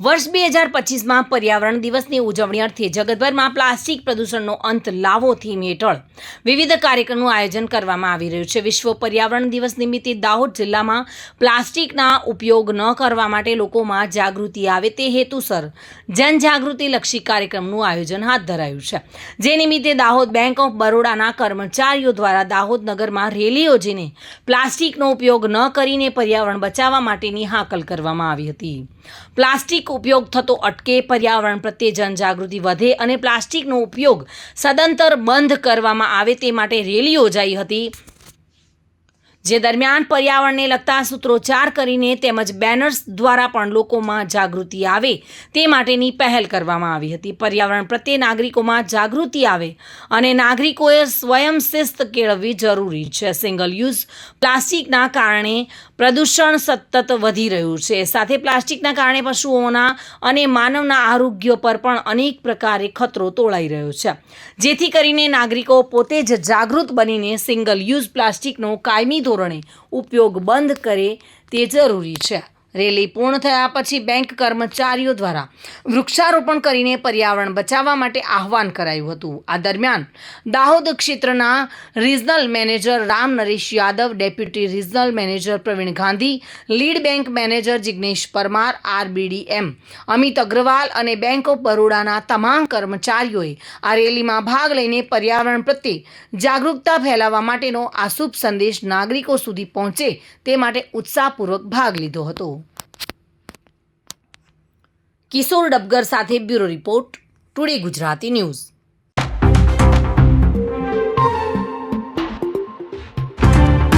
વર્ષ બે હજાર પચીસમાં પર્યાવરણ દિવસની ઉજવણી અર્થે જગતભરમાં પ્લાસ્ટિક પ્રદૂષણનો અંત લાવો થીમ હેઠળ. વિવિધ કાર્યક્રમનું આયોજન કરવામાં આવી રહ્યું છે. વિશ્વ પર્યાવરણ દિવસ નિમિત્તે દાહોદ જિલ્લામાં પ્લાસ્ટિકના ઉપયોગ ન કરવા માટે લોકોમાં જાગૃતિ આવે તે હેતુસર જનજાગૃતિલક્ષી કાર્યક્રમનું આયોજન હાથ ધરાયું છે. જે નિમિત્તે દાહોદ બેંક ઓફ બરોડાના કર્મચારીઓ દ્વારા દાહોદ નગરમાં રેલી યોજીને પ્લાસ્ટિકનો ઉપયોગ ન કરીને પર્યાવરણ બચાવવા માટેની હાકલ કરવામાં આવી હતી. પ્લાસ્ટિક ઉપયોગ થતો અટકે, પર્યાવરણ પ્રત્યે જનજાગૃતિ વધે અને પ્લાસ્ટિકનો ઉપયોગ સદંતર બંધ કરવામાં આવે તે માટે રેલી યોજાઈ હતી. જે દરમિયાન પર્યાવરણને લગતા સૂત્રોચ્ચાર કરીને તેમજ બેનર્સ દ્વારા પણ લોકોમાં જાગૃતિ આવે તે માટેની પહેલ કરવામાં આવી હતી. પર્યાવરણ પ્રત્યે નાગરિકોમાં જાગૃતિ આવે અને નાગરિકોએ સ્વયં શિસ્ત કેળવવી જરૂરી છે. સિંગલ યુઝ પ્લાસ્ટિકના કારણે પ્રદૂષણ સતત વધી રહ્યું છે. સાથે પ્લાસ્ટિકના કારણે પશુઓના અને માનવના આરોગ્ય પર પણ અનેક પ્રકારે ખતરો તોળાઈ રહ્યો છે. જેથી કરીને નાગરિકો પોતે જ જાગૃત બનીને સિંગલ યુઝ પ્લાસ્ટિકનો કાયમી ધોરણે ઉપયોગ બંધ કરે તે જરૂરી છે. રેલી પૂર્ણ થયા પછી બેંક કર્મચારીઓ દ્વારા વૃક્ષારોપણ કરીને પર્યાવરણ બચાવવા માટે આહવાન કરાયું હતું. આ દરમિયાન દાહોદ ક્ષેત્રના regional manager Ram Naresh Yadav, deputy regional manager Pravin Gandhi, lead bank manager Jignesh Parmar, RBDM Amit Agrawal અને બેંક ઓફ બરોડાના તમામ કર્મચારીઓએ આ રેલીમાં ભાગ લઈને પર્યાવરણ પ્રત્યે જાગૃતતા ફેલાવવા માટેનો આ શુભ સંદેશ નાગરિકો સુધી પહોંચે તે માટે ઉત્સાહપૂર્વક ભાગ લીધો હતો. કિશોર ડબગર સાથે bureau report today Gujarati news.